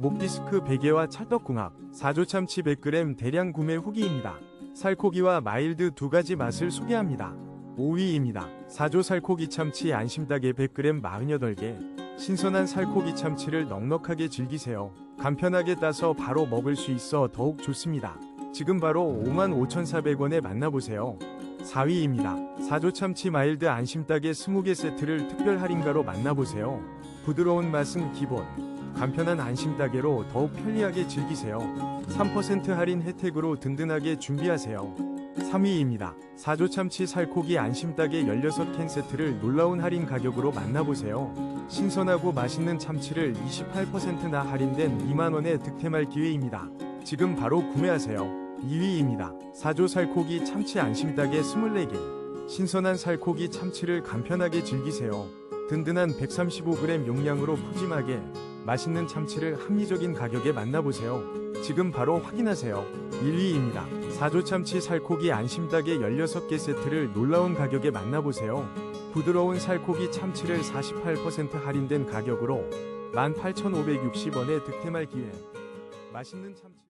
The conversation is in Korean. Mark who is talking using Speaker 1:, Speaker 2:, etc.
Speaker 1: 목디스크 베개와 찰떡궁합 4조 참치 100g 대량 구매 후기입니다. 살코기와 마일드 두 가지 맛을 소개합니다. 5위입니다. 4조 살코기 참치 안심닭에 100g 48개 신선한 살코기 참치를 넉넉하게 즐기세요. 간편하게 따서 바로 먹을 수 있어 더욱 좋습니다. 지금 바로 55,400원에 만나보세요. 4위입니다. 4조 참치 마일드 안심닭의 20개 세트를 특별 할인가로 만나보세요. 부드러운 맛은 기본, 간편한 안심닭에로 더욱 편리하게 즐기세요. 3% 할인 혜택으로 든든하게 준비하세요. 3위입니다. 4조 참치 살코기 안심닭의 16캔 세트를 놀라운 할인 가격으로 만나보세요. 신선하고 맛있는 참치를 28%나 할인된 2만원에 득템할 기회입니다. 지금 바로 구매하세요. 2위입니다. 4조 살코기 참치 안심닭의 24개. 신선한 살코기 참치를 간편하게 즐기세요. 든든한 135g 용량으로 푸짐하게 맛있는 참치를 합리적인 가격에 만나보세요. 지금 바로 확인하세요. 1위입니다. 4조 참치 살코기 안심닭의 16개 세트를 놀라운 가격에 만나보세요. 부드러운 살코기 참치를 48% 할인된 가격으로 18,560원에 득템할 기회. 맛있는 참치